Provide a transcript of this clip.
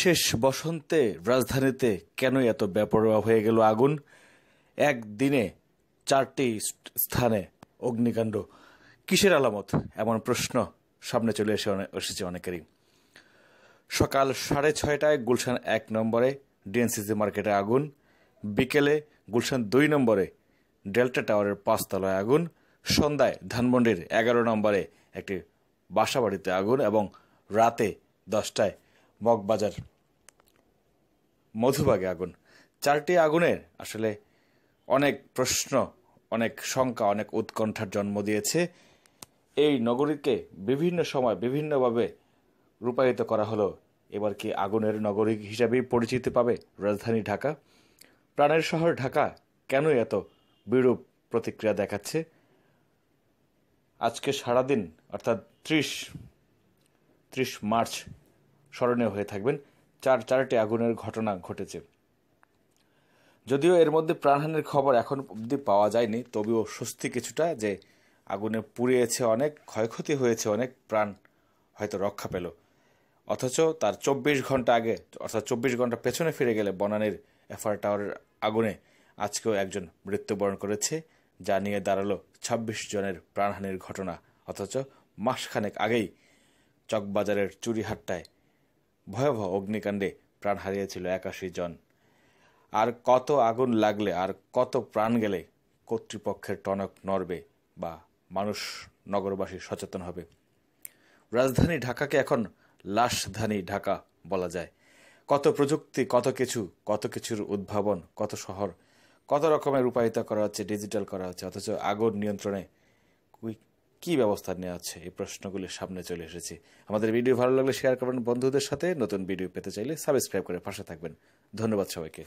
শেষ বসন্তে রাজধানীতে কেন এত বেপরোয়া হয়ে গেল আগুন? একদিনে চারটি স্থানে অগ্নিকাণ্ড। কিসের আলামত? এমন প্রশ্ন সামনে চলে এসে এসেছে অনেকেরই। সকাল সাড়ে ছয়টায় গুলশান এক নম্বরে ডিএনসিসি মার্কেটে আগুন। বিকেলে গুলশান দুই নম্বরে ডেল্টা টাওয়ারের পাঁচতলায় আগুন। সন্ধ্যায় ধানমন্ডির এগারো নম্বরে একটি বাসাবাড়িতে আগুন এবং রাতে দশটায় মগবাজার। মধুবাগে আগুন। চারটি আগুনের আসলে অনেক প্রশ্ন, অনেক শঙ্কা, অনেক উৎকণ্ঠার জন্ম দিয়েছে। এই নগরীকে বিভিন্ন সময় বিভিন্নভাবে রূপায়িত করা হলো। এবার কি আগুনের নগরী হিসাবেই পরিচিতি পাবে রাজধানী ঢাকা? প্রাণের শহর ঢাকা কেন এত বিরূপ প্রতিক্রিয়া দেখাচ্ছে? আজকে সারাদিন, অর্থাৎ ত্রিশ ত্রিশ মার্চ স্মরণীয় হয়ে থাকবেন। চার, চারটি আগুনের ঘটনা ঘটেছে। যদিও এর মধ্যে প্রাণহানির খবর এখন অবধি পাওয়া যায়নি, তবেও স্বস্তি কিছুটা যে আগুনে পুড়িয়েছে অনেক, ক্ষয়ক্ষতি হয়েছে অনেক প্রাণ হয়তো রক্ষা পেল। অথচ তার চব্বিশ ঘণ্টা আগে, অর্থাৎ চব্বিশ ঘণ্টা পেছনে ফিরে গেলে বনানীর এফআর টাওয়ারের আগুনে আজকেও একজন মৃত্যুবরণ করেছে, যা নিয়ে দাঁড়াল ছাব্বিশ জনের প্রাণহানির ঘটনা। অথচ মাসখানেক আগেই চকবাজারের চুরিহাট্টায় ভয়াবহ অগ্নিকাণ্ডে প্রাণ হারিয়েছিল একাশি জন। আর কত আগুন লাগলে, আর কত প্রাণ গেলে কর্তৃপক্ষের টনক নড়বে বা মানুষ নগরবাসী সচেতন হবে। রাজধানী ঢাকাকে এখন লাশধানী ঢাকা বলা যায়। কত প্রযুক্তি, কত কিছু, কত কিছুর উদ্ভাবন, কত শহর, কত রকমের রূপায়িত করা হচ্ছে, ডিজিটাল করা হচ্ছে, অথচ আগুন নিয়ন্ত্রণে কি ব্যবস্থা নেওয়া হচ্ছে এই প্রশ্নগুলি সামনে চলে এসেছি। আমাদের ভিডিও ভালো লাগলে শেয়ার করবেন বন্ধুদের সাথে। নতুন ভিডিও পেতে চাইলে সাবস্ক্রাইব করে পাশে থাকবেন। ধন্যবাদ সবাইকে।